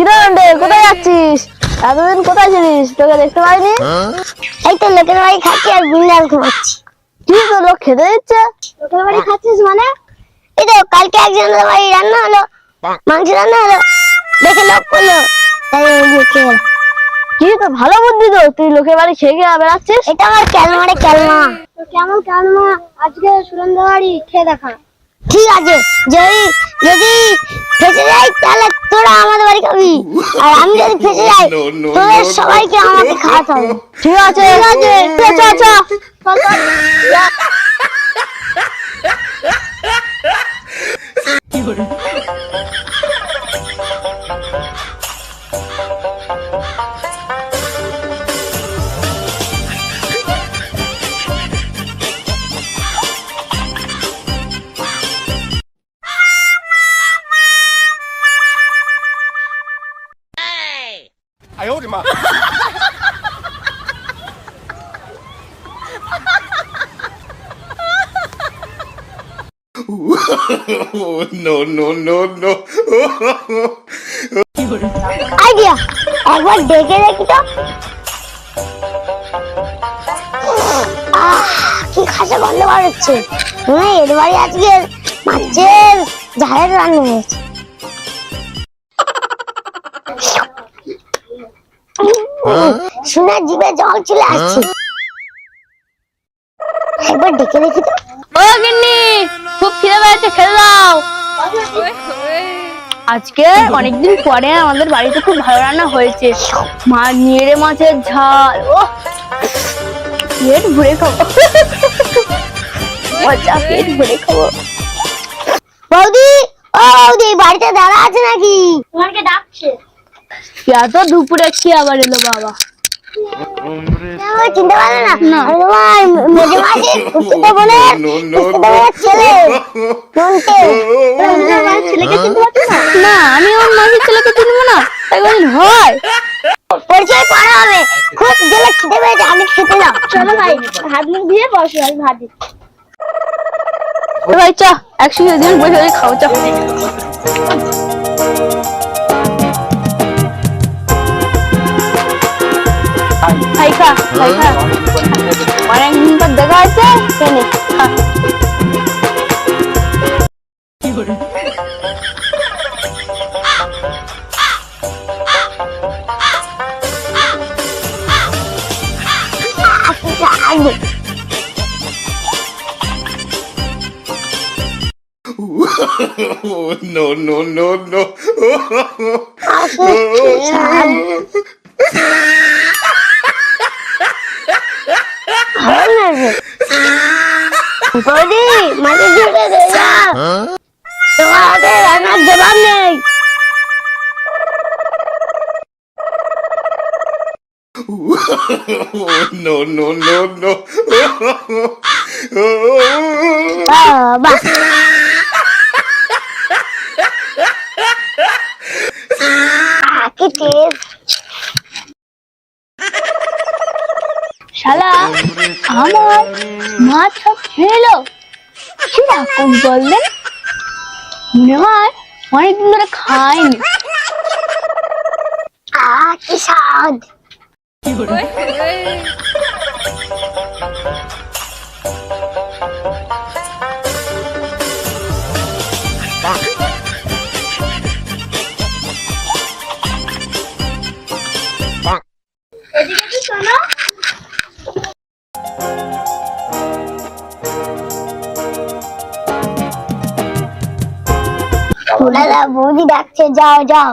কোথায় যাচ্ছিস? এতদিন কোথায় ছিলিস? তোকে দেখতে পাইনি? এই তো লোকের বাড়ি খাচ্ছি আর বিড়াল ঘুমাচ্ছি। কি তো লোক খেতে দিচ্ছে? লোকের বাড়ি খাচ্ছিস মানে? এই তো কালকে একজনের বাড়ি রান্না হলো। মাংস রান্না হলো। দেখে লোক করল তাই আমি খেয়ে কি তো ভালো বুদ্ধি তো তুই লোকের বাড়ি খেয়ে খেয়ে বেড়াচ্ছিস এটা আমার ক্যালমারে ক্যালমা। কেমন ক্যালমা? আজকে সুরেন্দ্র বাড়ি খেয়ে দেখা। ঠিক আছে যদি যদি ফেসে যাই তাহলে তোরা আমাদের বাড়ি খাবি। আর আমি যদি ফেসে যাই তোদের. সবাইকে আমাকে খাওয়াতে হবে। ঠিক আছে ঠিক আছে চ, চ, চ। চল, চল। যা। Oh, no, no, no, no. Idea একবার ডেকে দেখি তো কি খাসা গন্ধ বার হচ্ছে এর বাড়ি আজকে মাছের ঝালের রান্না হয়েছে শুনে জিভে জল চলে আসছে। একবার ডেকে দেখি তো। ও গিন্নি খুব খিদে পেয়েছে দাও আজকে অনেকদিন পরে আমাদের বাড়িতে খুব ভালো রান্না হয়েছে। মা নিয়ে মাছের ঝাল ও পেট ভরে খাব। মজা পেট ভরে খাব। বৌদি ও বৌদি বাড়িতে দাদা আছে নাকি? তোমাকে ডাকছে। এত দুপুরে কি আবার এলো বাবা? চিনতে না? আমি তোমার মেজে মাসি কুস্তিতে বোনের No, no, কুস্তিতে বোনের ছেলে ছেলেকে চিনতে পারছ না? না আমি ওর ছেলেকে চিনবো না। তাই হয়। পরিচয় পরে হবে। খুব পেয়েছে আমি খেতে চলো ভাই হাত মুখ দিয়ে বসো আমি ভাত দিচ্ছি। ভাই চ একসঙ্গে দিন বসে বসে খাও চ। ভাই খা ভাই খা অনেকদিন পর দেখা আছে কেনে খা আসবে Oh, no, no, no, no. ভালো লাগবে বৌদি মাঝে ঝুঁকে দে না তোমার হাতে রান্নার জবাব নেই Oh, no, no, no, no. বাবা শালা আমার মাছ খেলো। কীরকম বললেন মনে হয় অনেকদিন ধরে আহ কি দাদা বৌদি ডাকছে যাও যাও।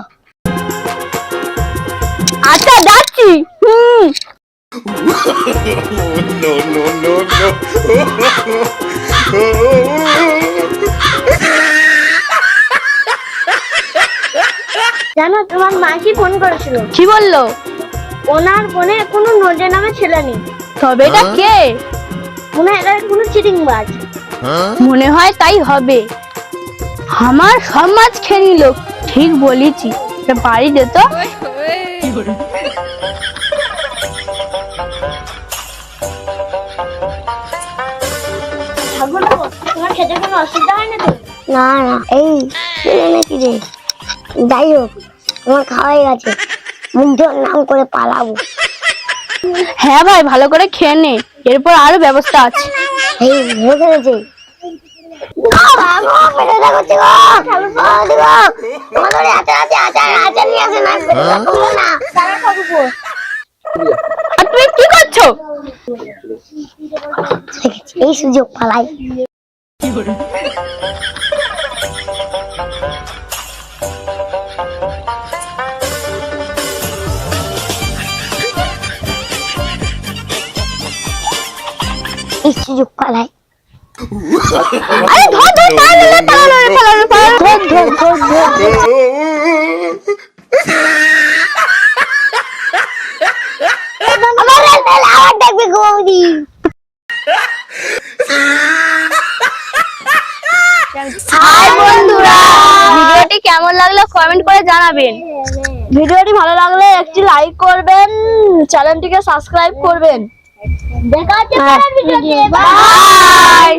আচ্ছা যাচ্ছি। Oh, no, no, no, no. জানো তোমার মাসি ফোন করেছিল? কি বলল? ওনার ফোনে কোনো নজর নামে ছেলে নেই। তবে এটা কে? মনে হয় এটা কোনো চিটিং বাজ। মনে হয় তাই হবে। আমার সব মাছ খেয়ে নিল। ঠিক বলেছি। বাড়ি দে কোনো অসুবিধা হয় না তো? না না এই নাকি রে? যাই হোক তোমার খাওয়াই গেছে। মুগ্ধর নাম করে পালাবো। হ্যাঁ ভাই ভালো করে খেয়ে নে। এরপর আরও ব্যবস্থা আছে। এই ফেলেছে আর তুমি কি করছ? এই সুযোগ পালাই। সুযোগ পালাই আরে ধর ধর পালানো পালানো পালানো পালানো ধর ধর ধর ধর আবার দেখবে গৌরী হাই বন্ধুরা ভিডিওটি কেমন লাগল কমেন্ট করে জানাবেন। ভিডিওটি ভালো লাগলে একটি লাইক করবেন চ্যানেলটিকে সাবস্ক্রাইব করবেন। দেখা হচ্ছে পরের ভিডিওতে। বাই